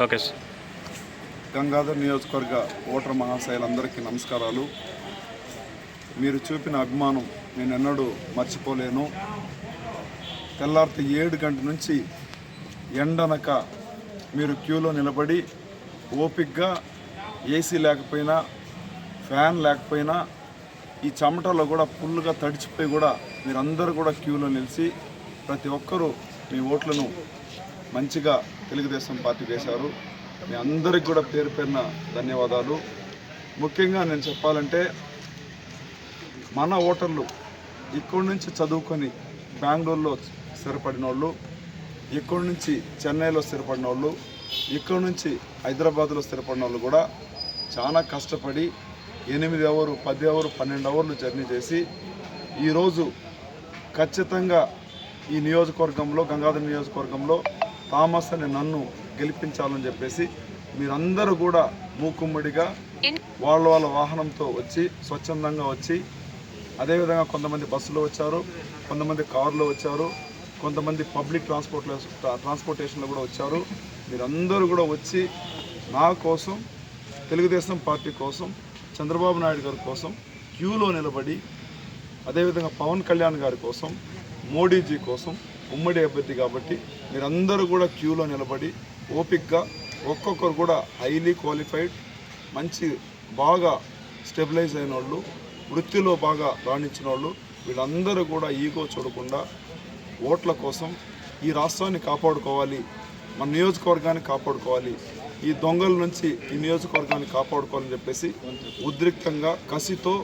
Okay sir. Gangadhar నియోజకవర్గ voter మహాశయులందరికీ నమస్కారాలు. మీరు చూపిన అభిమానం నేను ఎన్నడూ మర్చిపోలేను. తెల్లారితే ఏడు గంటల నుంచి ఎండనక మీరు క్యూలో నిలబడి ఓపిక్గా ఏసీ లేకపోయినా ఫ్యాన్ లేకపోయినా ఈ చెమటలో కూడా ఫుల్గా తడిచిపోయి కూడా మీరందరూ కూడా క్యూలో నిలిచి ప్రతి ఒక్కరూ మీ ఓట్లను మంచిగా తెలుగుదేశం పార్టీ వేశారు. మీ అందరికి కూడా పేరు పేరున ధన్యవాదాలు. ముఖ్యంగా నేను చెప్పాలంటే మన ఓటర్లు ఇక్కడి నుంచి చదువుకొని బెంగళూరులో స్థిరపడిన వాళ్ళు ఇక్కడి నుంచి చెన్నైలో స్థిరపడిన వాళ్ళు ఇక్కడి నుంచి హైదరాబాద్లో స్థిరపడిన వాళ్ళు కూడా చాలా కష్టపడి ఎనిమిది అవరు పది అవరు పన్నెండు అవర్లు జర్నీ చేసి ఈరోజు ఖచ్చితంగా ఈ నియోజకవర్గంలో గంగాధర నియోజకవర్గంలో థామస్ అని నన్ను గెలిపించాలని చెప్పేసి మీరందరూ కూడా మూకుమ్మడిగా వాళ్ళ వాళ్ళ వాహనంతో వచ్చి స్వచ్ఛందంగా వచ్చి అదేవిధంగా కొంతమంది బస్సులో వచ్చారు కొంతమంది కారులో వచ్చారు కొంతమంది పబ్లిక్ ట్రాన్స్పోర్ట్లో ట్రాన్స్పోర్టేషన్లో కూడా వచ్చారు. మీరందరూ కూడా వచ్చి నా కోసం తెలుగుదేశం పార్టీ కోసం చంద్రబాబు నాయుడు గారి కోసం క్యూలో నిలబడి అదేవిధంగా పవన్ కళ్యాణ్ గారి కోసం మోడీజీ కోసం ఉమ్మడి అభ్యర్థి కాబట్టి మీరందరూ కూడా క్యూలో నిలబడి ఓపిక్గా ఒక్కొక్కరు కూడా హైలీ క్వాలిఫైడ్ మంచి బాగా స్టెబిలైజ్ అయిన వాళ్ళు వృత్తిలో బాగా రాణించిన వాళ్ళు వీళ్ళందరూ కూడా ఈగో చూడకుండా ఓట్ల కోసం ఈ రాష్ట్రాన్ని కాపాడుకోవాలి మన నియోజకవర్గాన్ని కాపాడుకోవాలి ఈ దొంగల నుంచి ఈ నియోజకవర్గాన్ని కాపాడుకోవాలని చెప్పేసి ఉద్రిక్తంగా కసితో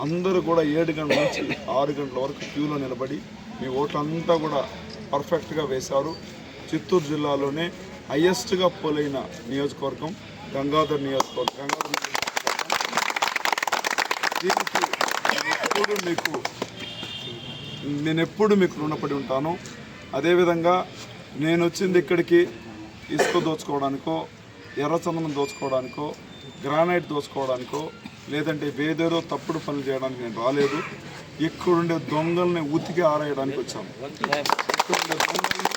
అందరూ కూడా ఏడు గంటల నుంచి ఆరు గంటల వరకు క్యూలో నిలబడి మీ ఓట్లంతా కూడా పర్ఫెక్ట్గా వేశారు. చిత్తూరు జిల్లాలోనే హయ్యెస్ట్గా పోలైన నియోజకవర్గం గంగాధర్ నియోజకవర్గం. గంగాధర్ దీనికి ఎప్పుడు మీకు నేను ఎప్పుడు మీకు రుణపడి ఉంటాను. అదేవిధంగా నేను వచ్చింది ఇక్కడికి ఇసుక దోచుకోవడానికో ఎర్రచందనం దోచుకోవడానికో గ్రానైట్ దోచుకోవడానికో లేదంటే వేదేదో తప్పుడు పనులు చేయడానికి నేను రాలేదు. ఇక్కడుండే దొంగల్ని ఉతికి ఆరేయడానికి వచ్చాము ఇక్కడుండే దొంగల్ని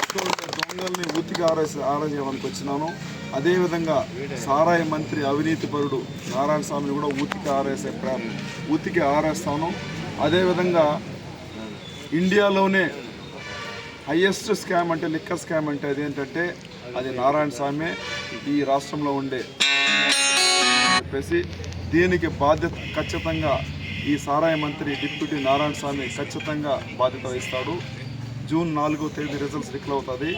ఇక్కడుండే దొంగల్ని ఉతికి ఆరేసి ఆరేయడానికి వచ్చినాను. అదేవిధంగా సారాయి మంత్రి అవినీతి పరుడు నారాయణ స్వామిని కూడా ఉతికి ఆరేసే ప్ర- ఉతికి ఆరేస్తాను. అదేవిధంగా ఇండియాలోనే హయ్యెస్ట్ స్కామ్ అంటే లిక్కర్ స్కామ్ అంటే అదేంటంటే అది నారాయణ స్వామి ఈ రాష్ట్రంలో ఉండే. చెప్పేసి దీనికి బాధ్యత ఖచ్చితంగా ఈ సారాయి మంత్రి డిప్యూటీ నారాయణ స్వామి ఖచ్చితంగా బాధ్యత వహిస్తాడు. జూన్ నాలుగో తేదీ రిజల్ట్స్ డిక్లేర్ అవుతుంది.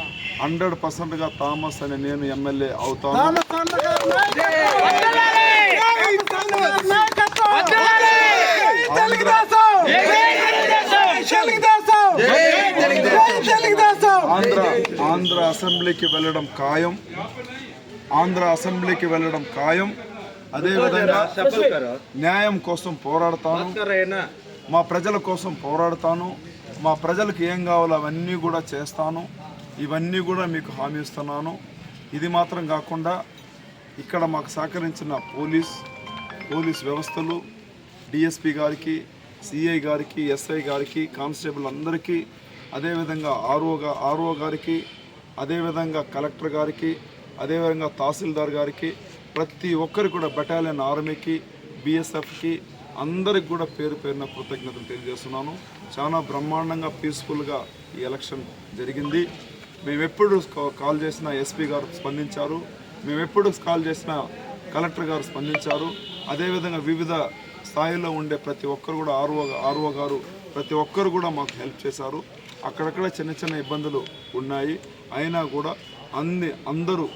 హండ్రెడ్ పర్సెంట్గా థామస్ అనే నేను ఎమ్మెల్యే అవుతాను. ఆంధ్ర ఆంధ్ర అసెంబ్లీకి వెళ్ళడం ఖాయం. ఆంధ్ర అసెంబ్లీకి వెళ్ళడం ఖాయం. అదేవిధంగా న్యాయం కోసం పోరాడతాను. మా ప్రజల కోసం పోరాడతాను. మా ప్రజలకు ఏం కావాలో అవన్నీ కూడా చేస్తాను. ఇవన్నీ కూడా మీకు హామీ ఇస్తున్నాను. ఇది మాత్రం కాకుండా ఇక్కడ మాకు సహకరించిన పోలీస్ పోలీస్ వ్యవస్థలు డిఎస్పి గారికి సిఐ గారికి ఎస్ఐ గారికి కానిస్టేబుల్ అందరికీ అదేవిధంగా ఆర్ఓ ఆర్ఓ గారికి అదేవిధంగా కలెక్టర్ గారికి అదేవిధంగా తహసీల్దార్ గారికి ప్రతి ఒక్కరికి కూడా బెటాలియన్ ఆర్మీకి బిఎస్ఎఫ్కి అందరికి కూడా పేరు పేరున కృతజ్ఞతలు తెలియజేస్తున్నాను. చాలా బ్రహ్మాండంగా పీస్ఫుల్గా ఈ ఎలక్షన్ జరిగింది. మేము ఎప్పుడు కాల్ చేసిన ఎస్పీ గారు స్పందించారు. మేము ఎప్పుడు కాల్ చేసిన కలెక్టర్ గారు స్పందించారు. అదేవిధంగా వివిధ స్థాయిలో ఉండే ప్రతి ఒక్కరు కూడా ఆర్ఓ ఆర్ఓ గారు ప్రతి ఒక్కరు కూడా మాకు హెల్ప్ చేశారు. అక్కడక్కడ చిన్న చిన్న ఇబ్బందులు ఉన్నాయి. అయినా కూడా అన్ని అందరూ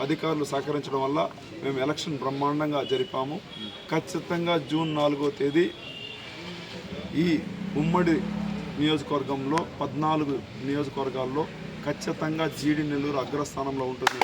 అధికారులు సహకరించడం వల్ల మేము ఎలక్షన్ బ్రహ్మాండంగా జరిపాము. ఖచ్చితంగా జూన్ నాలుగో తేదీ ఈ ఉమ్మడి నియోజకవర్గంలో పద్నాలుగు నియోజకవర్గాల్లో ఖచ్చితంగా జీడి నెల్లూరు అగ్రస్థానంలో ఉంటుంది